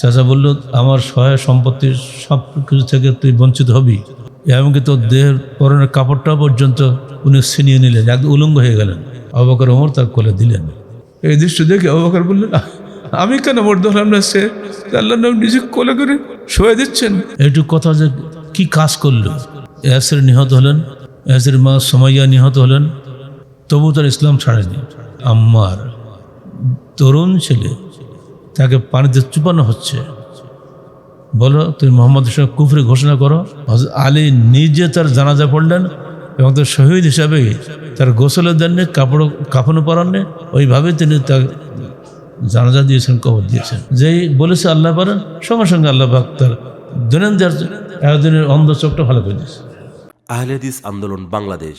চাচা বলল আমার সহায় সম্পত্তির সব কিছু থেকে তুই বঞ্চিত হবি। এমনকি তোর দেহের পরনের কাপড়টা পর্যন্ত উনি ছিনিয়ে নিলেন একদম উলঙ্গ হয়ে গেলেন। অবাকর ওমর তার কোলে দিলেন। এই দৃশ্য দেখে অবাকর বললেন আমি কেন মর্দ হলাম না সে? আল্লাহ নাম নিজে কোলে করে শোয়ে দিচ্ছেন। এইটুকু কথা যে কি কাজ করল? ইয়াসের নিহত হলেন ইয়াসের মা সোমাইয়া নিহত হলেন তবু তার ইসলাম ছাড়েনি। আম্মার তরুণ ছেলে তাকে পানিতে চুপানো হচ্ছে। বলো তুমি মোহাম্মদের সঙ্গে কুফরি ঘোষণা করো। আলী নিজে তার জানাজা পড়লেন এবং তার শহীদ হিসাবে তার গোসলের দেননি কাপড় কাফনও পরাননি ওইভাবে তিনি তার জানাজা দিয়েছেন কবর দিয়েছেন। যেই বলেছে আল্লাহ পারেন সঙ্গে সঙ্গে আল্লাহ পাক তার দৈনন্দিন একদিনের অন্ধ চোখটা ভালো করে দিয়েছে। আহলেদিস আন্দোলন বাংলাদেশ।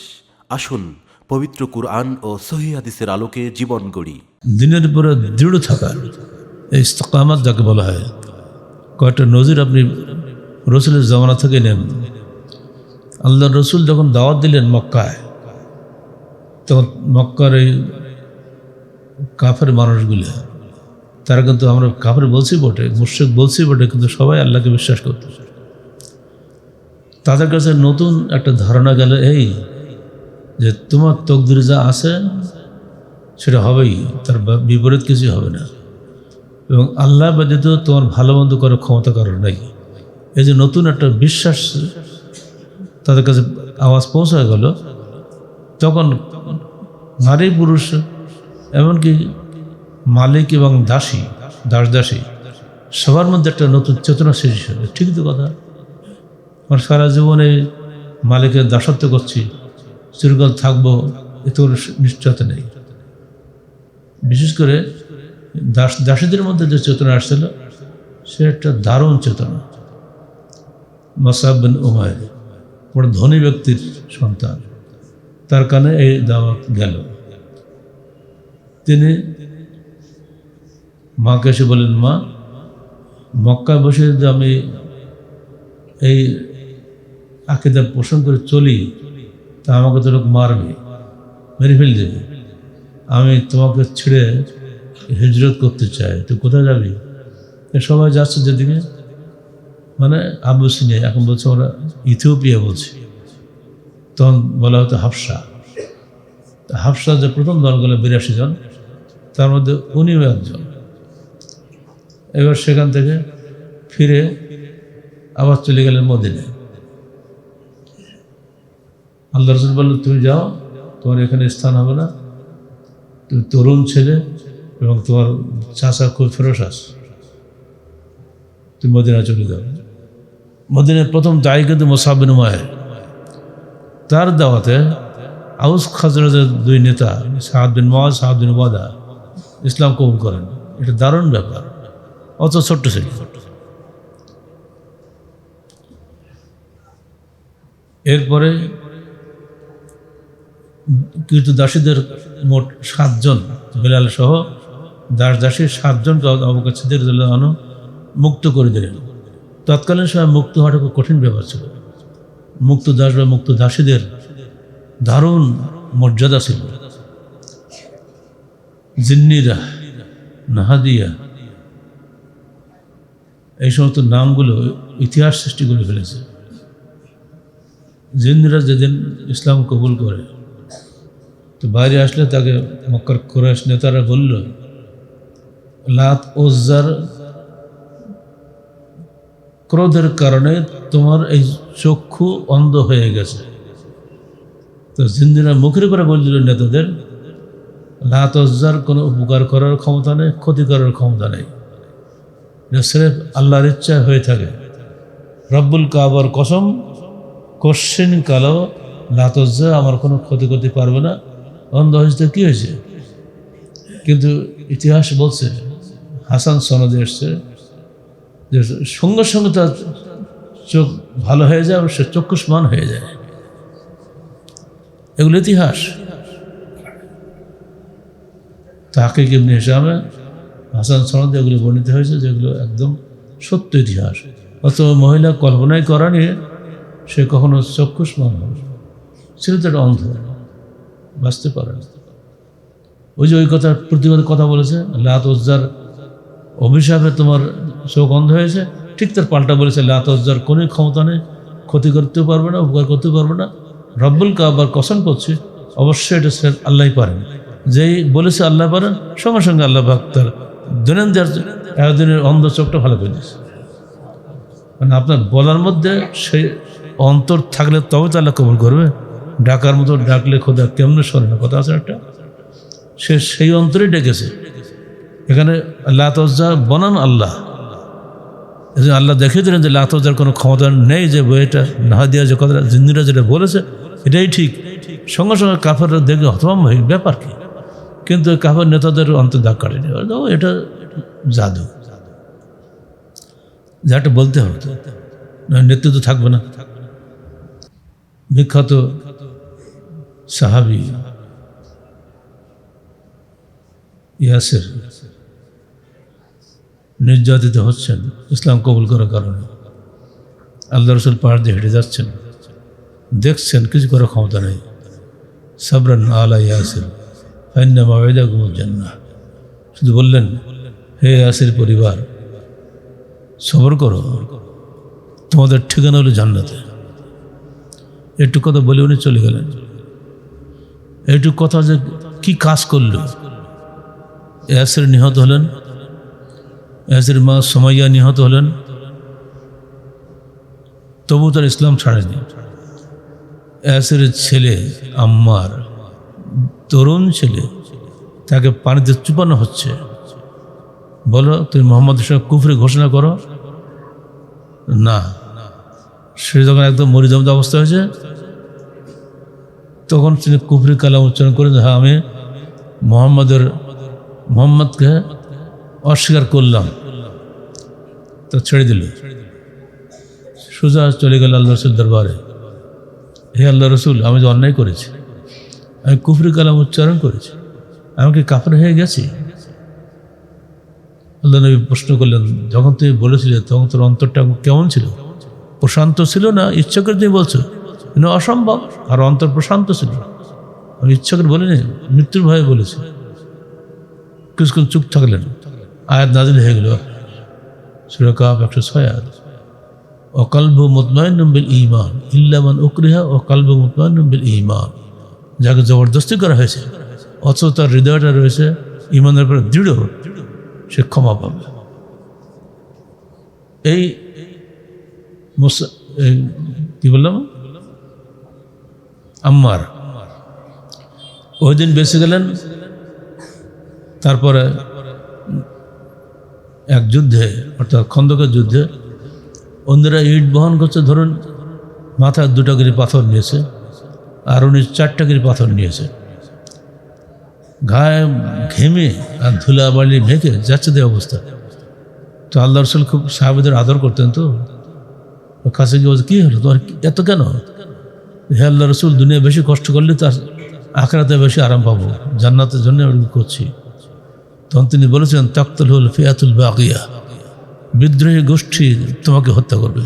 আসুন পবিত্র কুরআন ও সহি হাদিসের আলোকে জীবন গড়ি। দিনের উপরে দৃঢ় থাকা। এই ইস্তকামাত যাকে বলা হয়। কয়েকটা নজির আপনি রসুলের জমানা থেকে নেন। আল্লাহ রসুল যখন দাওয়াত দিলেন মক্কায়, তখন মক্কার এই কাফের মানুষগুলো, তারা কিন্তু আমরা কাফের বলছি বটে মুর্শেক বলছি বটে, কিন্তু সবাই আল্লাহকে বিশ্বাস করত। তাদের কাছে নতুন একটা ধারণা গেল এই যে তোমার তকদির যা আছে, সেটা হবেই, তার বিপরীত কিছু হবে না। এবং আল্লাহ ব্যতীত তোমার ভালো মন্দ করার ক্ষমতা কারোর নেই। এই যে নতুন একটা বিশ্বাস তাদের কাছে আওয়াজ পৌঁছা গেল, তখন নারী পুরুষ এমনকি মালিক এবং দাসী, দাস দাসী, সবার মধ্যে একটা নতুন চেতনা সৃষ্টি হলো। ঠিক তো কথা? আমার সারা জীবনে মালিকের দাসত্ব করছি, চিরকাল থাকব, এতে নিশ্চয়তা নেই। বিশেষ করে দাস, দাসীদের মধ্যে যে চেতনা আসছিল, সে একটা দারুণ চেতনা। মাসাব বিন উমায় বড় ধনী ব্যক্তির সন্তান। তার কানে এই দাওয়াত গেল। তিনি মাকে এসে বলেন মা, মক্কায় বসে যদি আমি এই আকিদা পোষণ করে চলি, তা আমাকে তো লোক মারবে, মেরে ফেল দেবে। আমি তোমাকে ছেড়ে হিজরত করতে চাই তুই কোথায় যাবি? সবাই যাচ্ছে যেদিকে। মানে আবুসিনিয়া এখন বলছে ওরা ইথিওপিয়া বলছে। তখন বলা হতো হাফসা। তা হাফসা যে প্রথম দল গেল বিরাশি জন, তার মধ্যে উনিও একজন। এবার সেখান থেকে ফিরে আবার চলে গেলেন মদিনায়। আল্লাহ রসুল বলল তুমি যাও, তোমার এখানে স্থান হবে না। তুমি তরুণ ছেলে এবং তোমার চাষা খুব ফেরস আস তুমি মদিনা চলে যাও। মদিনার প্রথম দায়ী কিন্তু মোসাবিন মায়ের তার দাওয়াতে আউস খাজরাজের দুই নেতা সাহাদ বিন মহাজ সাহাদ ওয়াদা ইসলাম কবুল করেন। এটা দারুণ ব্যাপার, অত ছোট্ট ছিল। এরপরে কিন্তু দাসীদের মোট সাতজন বেলাল সহ দাস দাসীর সাতজনকে অবকাশীদের আনো মুক্ত করে দিলেন। তৎকালীন সময় মুক্ত হওয়াটা খুব কঠিন ব্যাপার ছিল। মুক্ত দাস বা মুক্ত দাসীদের দারুণ মর্যাদা ছিল। জিন্নিরা, নাহাদিয়া, এই সমস্ত নামগুলো ইতিহাস সৃষ্টি করে ফেলেছে। জিন্দিরা যেদিন ইসলাম কবুল করে, তো বাইরে আসলে তাকে মক্কার কোরআশ নেতারা বলল লাত ওজ্জার ক্রোধের কারণে তোমার এই চক্ষু অন্ধ হয়ে গেছে। তো জিন্দিরা মুখের করে বলছিল, নেতাদের, লাত ওজ্জার কোনো উপকার করার ক্ষমতা নেই, ক্ষতি করার ক্ষমতা নেই। স্রেফ আল্লাহর ইচ্ছা হয়ে থাকে। রব্বুল কাবার কসম, কোশ্চেন কালো লাতজ্জা আমার কোনো ক্ষতি করতে পারবে না। অন্ধ হয়েছে কী হয়েছে? কিন্তু ইতিহাস বলছে হাসান সনদে এসছে যে সঙ্গে সঙ্গে তার চোখ ভালো হয়ে যায় এবং সে চক্ষুষ্মান হয়ে যায়। এগুলো ইতিহাস। তাকে কেমনি হিসাবে হাসান সনদে এগুলো বর্ণিত হয়েছে যেগুলো একদম সত্য ইতিহাস? অত মহিলা কল্পনাই করা নিয়ে সে কখনো চক্ষুষ্মান হবে ছিল তো একটা অন্ধ। বাঁচতে পারে ওই যে ওই কথার প্রতিবাদ কথা বলেছে, লাত ওজ্জার অভিশাপে তোমার চোখ অন্ধ হয়েছে? ঠিক তার পাল্টা বলেছে লাতজ্জার কোনো ক্ষমতা নেই। ক্ষতি করতে পারবে না, উপকার করতে পারবে না। রব্বুল কাবার কসম করছে, অবশ্যই এটা সে আল্লাহ পারেন যেই বলেছে আল্লাহ পারেন, সঙ্গে সঙ্গে আল্লাহ পাক দৈনন্দিন একদিনের অন্ধ চোখটা ভালো করে দিয়েছে। মানে আপনার বলার মধ্যে সেই অন্তর থাকলে তবে তো আল্লাহ কবুল করবে। ডাকার মতো ডাকলে খোদা কেমনে শোনে না কথা আছে একটা? সে সেই অন্তরে ডেকেছে। এখানে লাতজ্জা বনান আল্লাহ। আল্লাহ দেখিয়ে দিলেন যে লাতজ্জার কোনো ক্ষমতা নেই যে বইটা না দেওয়া যে কথা জিন্দিরা যেটা বলেছে, এটাই ঠিক। সঙ্গে সঙ্গে কাফেররা দেখে হতভম্ব হয়ে ব্যাপার কি? কিন্তু কাফের নেতাদের অন্তর দাগ কাটেনি এটা জাদু। যাটা বলতে হবে নেতৃত্ব থাকবে না। বিখ্যাত সাহাবি ইয়াসের নির্যাতিত হচ্ছেন, ইসলাম কবুল করার কারণে। আল্লাহ রসুল পাহাড় দিয়ে হেঁটে যাচ্ছেন। দেখছেন কিছু করার ক্ষমতা নেই। সাবরান আলা ইয়াসির ফাইন্না মাবেদা গুমুল শুধু বললেন, হে ইয়াসির পরিবার, সবর করো। তোমাদের ঠিকানা হলো জান্নাতে। একটু কথা বলে উনি চলে গেলেন। একটু কথা যে কি কাজ করল? ইয়াসির নিহত হলেন। ইয়াসির মা সময়য়া নিহত হলেন। তবু তার ইসলাম ছাড়েনি। ইয়াসিরের ছেলে আম্মার তরুণ ছেলে, তাকে পানিতে চুপানো হচ্ছে। বলো, তুমি মোহাম্মদের সঙ্গে কুফরি ঘোষণা করো? না। সে যখন একদম মরিদমদ অবস্থা হয়েছে, তখন তিনি কুফরি কালাম উচ্চারণ করেন হ্যাঁ আমি মোহাম্মদের, মোহাম্মদকে অস্বীকার করলাম। তো ছেড়ে দিল। সোজা চলে গেল আল্লাহ রসুল দরবারে। হে আল্লাহ রসুল, আমি যে অন্যায় করেছি, আমি কুফরি কালাম উচ্চারণ করেছি, আমি কি কাপড় হয়ে গেছি? আল্লাহ নবী প্রশ্ন করলেন, যখন তুমি বলেছিলে তখন তোর অন্তরটা কেমন ছিল? প্রশান্ত ছিল না? ইচ্ছা করে তুমি বলছো? কিন্তু অসম্ভব। আর অন্তর প্রশান্ত ছিল। আমি ইচ্ছা করে বলিনি, মৃত্যুর ভয়ে বলেছি। কিছুক্ষণ চুপ থাকলেন। আয়াত নাজিল হয়ে গেল সুরকাপ একশো ছয় আয়াত। অকাল্ব মুতমাইন বিল ইমান ইল্লামান উকরিহা, ও কাল্ব মুতমাইন বিল ইমান যাকে জবরদস্তি করা হয়েছে, অথচ তার হৃদয়টা রয়েছে ইমানের উপরে দৃঢ়, সে ক্ষমা পাবে। এই কি বললাম? আম্মার। ওই দিন বেঁচে গেলেন, তারপরে এক যুদ্ধে, অর্থাৎ খন্দকের যুদ্ধে, অন্যরা ইট বহন করছে, ধরুন, মাথায় দুটো করে পাথর নিয়েছে, আর উনি চারটা করে পাথর নিয়েছে। গায়ে ঘেমে আর ধুলা বালি মেখে যাচ্ছে দেয় অবস্থা। তো আল্লাহ রসুল খুব সাহাবেদের আদর করতেন তো। কাছে গিয়ে কী হলো তোমার এত কেন? হে আল্লাহ রসুল, দুনিয়া বেশি কষ্ট করলে তার আখড়াতে বেশি আরাম পাবো। জান্নাতের জন্য করছি। তখন তিনি বলেছেন তাক্তুল হল ফিয়াতুল বাকিয়া বিদ্রোহী গোষ্ঠী তোমাকে হত্যা করবে।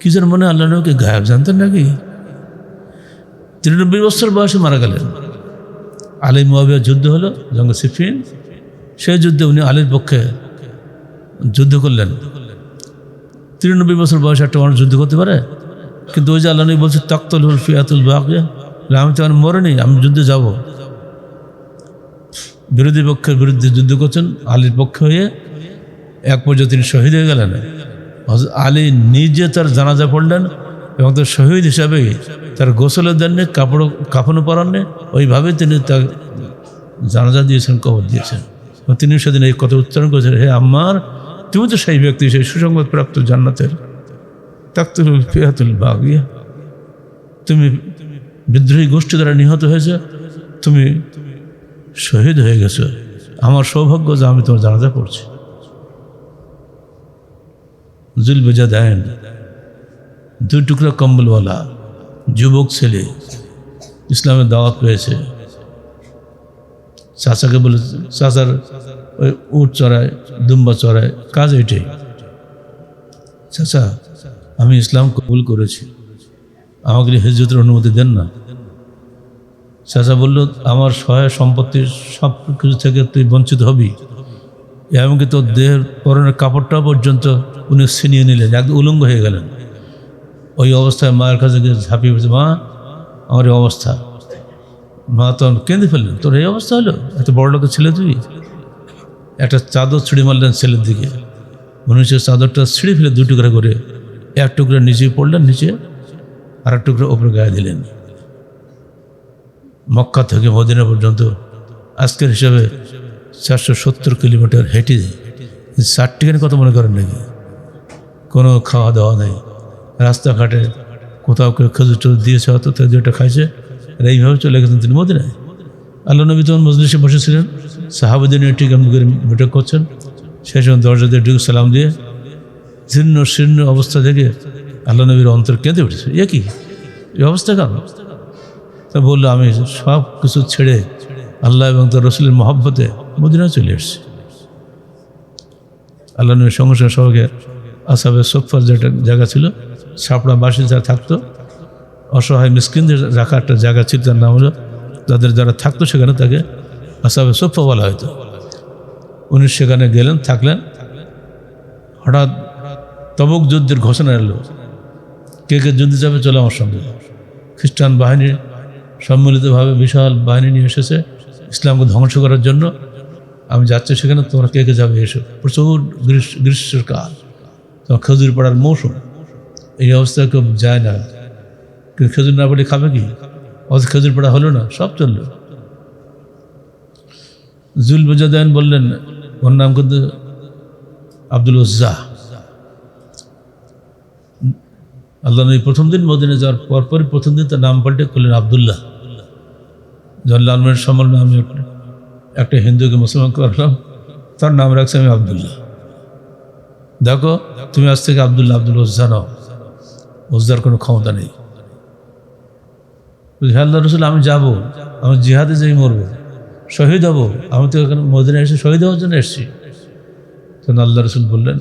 কি যেন মনে আল্লাহ নবীকে গায়েব জানতেন নাকি? তিরানব্বই বছর বয়সে মারা গেলেন। আলী মুয়াবিয়ার যুদ্ধ হলো জঙ্গ সিফিন। সেই যুদ্ধে উনি আলীর পক্ষে যুদ্ধ করলেন। তিরানব্বই বছর বয়সে একটা মানুষ যুদ্ধ করতে পারে? কিন্তু ওই যে আল্লাহ নবী বলছে তক্তল হুল ফিয়াতুল বলে, আমি তো মরেনি আমি যুদ্ধে যাব। বিরোধী পক্ষের বিরুদ্ধে যুদ্ধ করছেন, আলীর পক্ষে হয়ে এক পর্যায়ে তিনি শহীদ হয়ে গেলেন। আলী নিজে তার জানাজা পড়লেন এবং তার শহীদ হিসাবে তার গোসলের দেননি কাপড় কাফনও পরাননি ওইভাবে তিনি তার জানাজা দিয়েছেন, কবর দিয়েছেন। এবং তিনি সেদিন এই কথা উচ্চারণ করেছেন, হে আম্মার, তুমি তো সেই ব্যক্তি, সেই সুসংবাদ প্রাপ্ত জান্নাতের তাকতুল ফিয়াতুল বাগিয়া। তুমি বিদ্রোহী গোষ্ঠী দ্বারা নিহত হয়েছে, তুমি শহীদ হয়ে গেছো। আমার সৌভাগ্য যে আমি তোমার জানাজা পড়ছি। জুল বেজা দেন, দুই টুকরা কম্বলওয়ালা যুবক ছেলে ইসলামের দাওয়াত পেয়েছে। চাচাকে বলে, চাচার ওই উট চড়ায়, দুম্বা চড়ায়, কাজ এটাই। চাচা, আমি ইসলাম কবুল করেছি। আমাকে হিজরতের অনুমতি দেন না। চাচা বলল, আমার সহায় সম্পত্তির সব কিছু থেকে তুই বঞ্চিত হবি। এমনকি তোর দেহের পরনের কাপড়টা পর্যন্ত উনি ছিনিয়ে নিলেন, একদম উলঙ্গ হয়ে গেলেন। ওই অবস্থায় মায়ের কাছে গিয়ে ঝাঁপিয়ে পড়েছে, মা, আমার এই অবস্থা। মা তখন কেঁদে ফেললেন, তোর এই অবস্থা হলো? এত বড় লোকের ছেলে তুই? একটা চাদর ছিঁড়ে মারলেন ছেলের দিকে। মনে হচ্ছে চাদরটা ছিঁড়ে ফেলে দু টুকরা করে, এক টুকরা নিচে পড়লেন, নিচে আর এক টুকরা ওপরে গায়ে দিলেন। মক্কা থেকে মদিনা পর্যন্ত আজকের হিসাবে চারশো সত্তর কিলোমিটার হেঁটে চারটিখানি কত মনে করেন নাকি? কোনো খাওয়া দাওয়া নেই। রাস্তাঘাটে কোথাও কেউ খেজুর টুজুর দিয়েছে, হয়তো তাই দুটা খাইছে, আর এইভাবে চলে গেছেন তিনি মদিনায়। আল্লাহ নবী তখন মজলিসে বসেছিলেন সাহাবুদ্দিন ঠিক এমন করে করছেন। সেই সময় দরজা দিয়ে ঢুকে সালাম দিয়ে জীর্ণ শীর্ণ অবস্থা থেকে আল্লাহ নবীর অন্তর কেঁদে উঠেছে। এ কি? এই অবস্থা কেন তা বলল, আমি সব কিছু ছেড়ে আল্লাহ এবং তার রসুলের মহব্বতে মদিনা চলে এসেছি। আল্লাহ নবীর সঙ্গে সঙ্গে সবাইকে আসাবের সোফার যেটা জায়গা ছিল, ছাপড়া বাসি যারা থাকতো, অসহায় মিসকিনদের রাখা একটা জায়গা ছিল তার নাম হলো, তাদের যারা থাকতো সেখানে তাকে আসাবে সোফা বলা হয়তো উনি সেখানে গেলেন, থাকলেন। হঠাৎ তবক যুদ্ধের ঘোষণা এলো, কে কে যুদ্ধে যাবে চলে আমার সঙ্গে। খ্রিস্টান বাহিনী সম্মিলিতভাবে বিশাল বাহিনী নিয়ে এসেছে। ইসলামকে ধ্বংস করার জন্য। আমি যাচ্ছি সেখানে, তোমরা কে কে যাবে এসো। প্রচুর গ্রীষ্ম গ্রীষ্মের কাল। তোমার খেজুর পড়ার মৌসুম। এই অবস্থায় কেউ যায় না। কেউ খেজুর না পড়ে খাবে কি? অত খেজুর পড়া হলো না, সব চলল। জুল বুজাদান বললেন, ওর নাম কিন্তু আব্দুল উজ্জা আল্লাহ প্রথম দিন মদিনে যাওয়ার পরপরই প্রথম দিন তার নাম পাল্টে করলেন আবদুল্লাহ। যখন লালমের সম্মেলনে আমি একটা- হিন্দুকে মুসলমান করলাম। তার নাম রাখছি আমি আবদুল্লাহ। দেখো, তুমি আজ থেকে আবদুল্লাহ আব্দুল উজ্জা নাও উজ্জার কোনো ক্ষমতা নেই। হ্যাঁ রসুল, আমি যাব, আমি জিহাদে যাই মরবো, শহীদ হব, আমি তো এখানে মদিনে এসে শহীদ হওয়ার জন্য এসেছি। তখন আল্লাহ রসুল বললেন,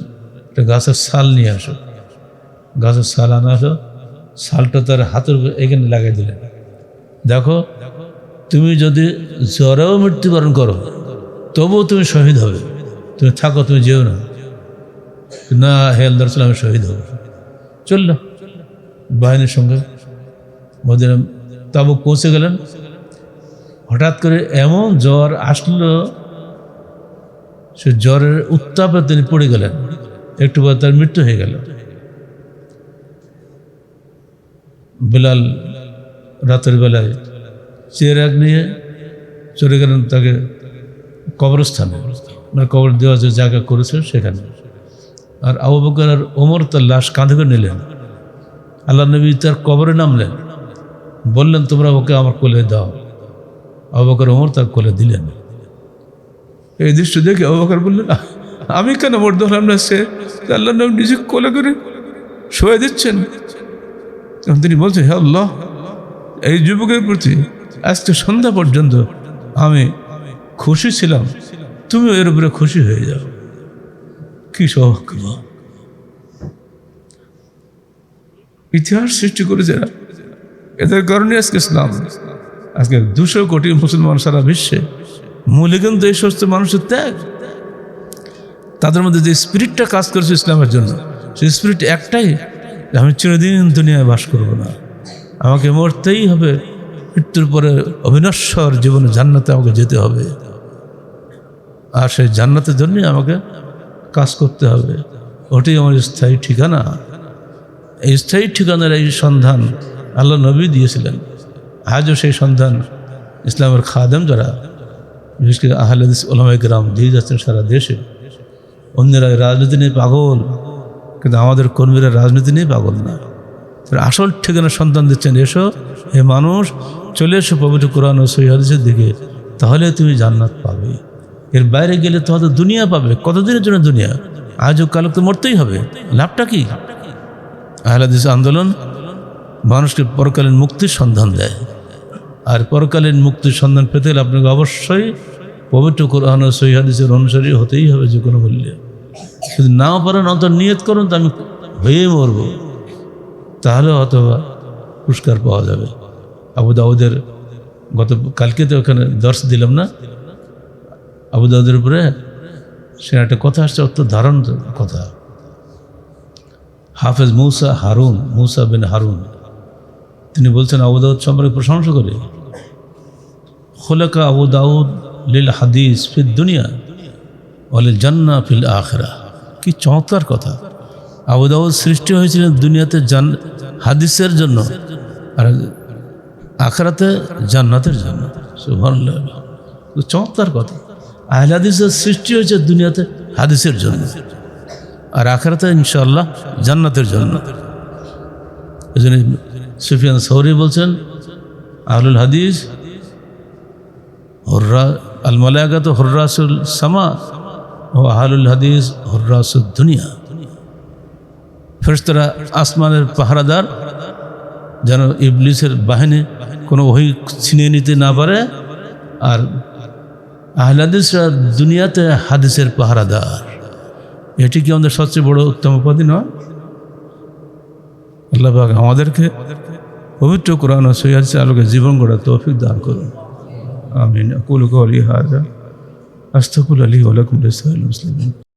একটা গাছের ছাল নিয়ে আসো। গাছের ছাল আনা আসো ছালটা তার হাতের এখানে লাগাই দিলেন। দেখো তুমি যদি জ্বরেও মৃত্যুবরণ করো, তবুও তুমি শহীদ হবে। তুমি থাকো, তুমি যেও না। না, হে আল্লাহ রসুল, আমি শহীদ হব। চলল বাহিনীর সঙ্গে মদিনা তাবুক পৌঁছে গেলেন। হঠাৎ করে এমন জ্বর আসলো, সে জ্বরের উত্তাপে তিনি পড়ে গেলেন। একটু পর তার মৃত্যু হয়ে গেল। বিলাল রাতের বেলায় চেরাগ নিয়ে চলে গেলেন তাকে কবরস্থানে। মানে কবর দেওয়া যে জায়গা করেছে সেখানে। আর আবু বকর আর ওমর তার লাশ কাঁধে করে নিলেন। আল্লাহ নবী তার কবরে নামলেন। বললেন, তোমরা ওকে আমার কোলে দাও। অবাকর ওমর তার কোলে দিলেন। এই দৃশ্য দেখে অবাকর বললেন আমি কেন মরতে হলাম না সে? আল্লাহ নবী নিজে কোলে করে শোয়ে দিচ্ছেন। তখন তিনি বলছেন, হে আল্লাহ, এই যুবকের প্রতি আজকে সন্ধ্যা পর্যন্ত আমি খুশি ছিলাম। তুমি এর উপরে খুশি হয়ে যাও। কি সৌভাগ্য ইতিহাস সৃষ্টি করেছে। এদের কারণে আজকে ইসলাম। আজকে দুশো কোটি মুসলমান সারা বিশ্বে মূলে কিন্তু এই সমস্ত মানুষের ত্যাগ। তাদের মধ্যে যে স্পিরিটটা কাজ করেছে ইসলামের জন্য, সেই স্পিরিট একটাই আমি চিরদিন দুনিয়ায় বাস করব না। আমাকে মরতেই হবে। মৃত্যুর পরে অবিনশ্বর জীবনে জান্নাতে আমাকে যেতে হবে। আর সেই জান্নাতের জন্যই আমাকে কাজ করতে হবে। ওটাই আমার স্থায়ী ঠিকানা। এই স্থায়ী ঠিকানার এই সন্ধান আল্লাহ নবী দিয়েছিলেন। আজও সেই সন্ধান ইসলামের খাদেম যারা, বিশেষ করে আহলাদিস ওলামাই গ্রাম দিয়ে যাচ্ছেন সারা দেশে। অন্যরা রাজনীতি নিয়ে পাগল, কিন্তু আমাদের কর্মীরা রাজনীতি নিয়ে পাগল না। আসল ঠিকানা সন্তান দিচ্ছেন, এসো, হে মানুষ চলে এসো পবিত্র কোরআন ও সৈহাদিসের দিকে, তাহলে তুমি জান্নাত পাবে। এর বাইরে গেলে তো হয়তো দুনিয়া পাবে। কতদিনের জন্য দুনিয়া? আজও কালো তো মরতেই হবে। লাভটা কি? আহলাদিস আন্দোলন মানুষকে পরকালীন মুক্তির সন্ধান দেয়। আর পরকালীন মুক্তির সন্ধান পেতে হলে আপনাকে অবশ্যই পবিত্র কোরআন ও সৈহাদিসের অনুসারী হতেই হবে যে কোনো মূল্যে। যদি নাও পারেন অন্তর নিয়ত করুন, তো আমি হয়ে মরব। তাহলে অথবা পুরস্কার পাওয়া যাবে। আবু দাউদের গত কালকে তো ওখানে দর্শ দিলাম না। আবু দাউদের উপরে সে একটা কথা আসছে অত ধারণ কথা। হাফেজ মৌসা হারুন, মৌসা বিন হারুন, তিনি বলছেন, আবু দাউদ সম্পর্কে প্রশংসা করে। খোলাকা আবু দাউদ লিল হাদিস ফিল দুনিয়া অলিল জান্না ফিল আখরা। কি চমৎকার কথা। আবু দাউদ সৃষ্টি হয়েছিলেন দুনিয়াতে জান হাদিসের জন্য। আর আখরাতে জান্নাতের জন্য। চমৎকার কথা। আহলে হাদিসের সৃষ্টি হয়েছে দুনিয়াতে হাদিসের জন্য। আর আখরাতে ইনশাআল্লাহ জান্নাতের জন্য। সুফিয়ান সৌরি বলছেন, আহলুল হাদিস, হর্রা, আল মালায়াগাত হর্রাসুল সামা ও আহলুল হাদিস হর্রাসুল দুনিয়া। ফেরস্তরা আসমানের পাহারাদার, যেন ইবলিসের বাহিনী কোনো ওই ছিনিয়ে নিতে না পারে। আর আহলাদিসরা দুনিয়াতে হাদিসের পাহারাদার। এটি কি আমাদের সবচেয়ে বড় উত্তম উপাধি নয়? আল্লাহ আমাদেরকে পবিত্র কোরআন ও সৈয়াদ আলোকে জীবন গড়া তৌফিক দান করুন। আমিন। আকুল কলি হাজা আস্তকুল আলী ওয়ালাকুম মুসলিম